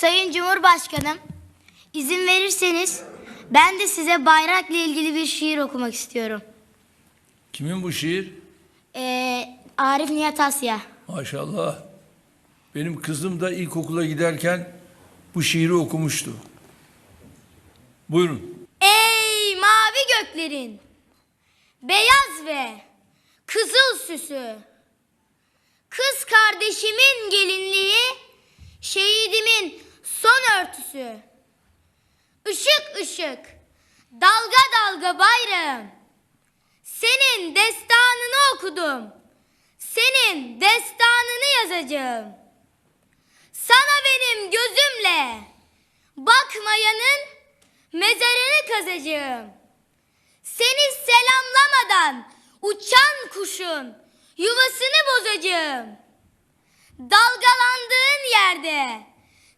Sayın Cumhurbaşkanım, izin verirseniz ben de size bayrakla ilgili bir şiir okumak istiyorum. Kimin bu şiir? Ee, Arif Nihat Asya. Maşallah. Benim kızım da ilkokula giderken bu şiiri okumuştu. Buyurun. Ey mavi göklerin, beyaz ve kızıl süsü, kız kardeşimin gelinliği, son örtüsü, ışık ışık, dalga dalga bayrağım, senin destanını okudum, senin destanını yazacağım. Sana benim gözümle bakmayanın mezarını kazacağım. Seni selamlamadan uçan kuşun yuvasını bozacağım. Dalgalandığın yerde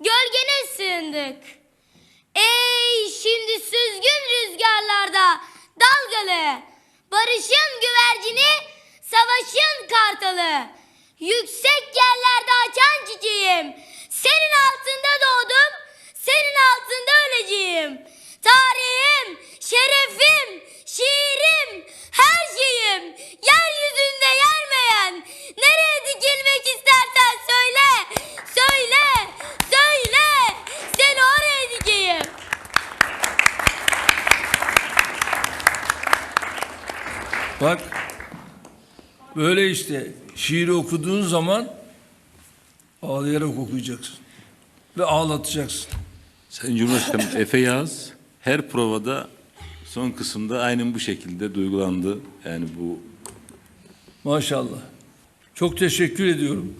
gölgene sığındık. Ey şimdi süzgün rüzgarlarda dalgalı, barışın güvercini, savaşın kartalı. Yüksek yerlerde Bak böyle işte şiiri okuduğun zaman ağlayarak okuyacaksın. Ve ağlatacaksın. Sayın Cumhurbaşkanım Efe Yağız her provada son kısımda aynen bu şekilde duygulandı. Yani bu Maşallah. Çok teşekkür ediyorum.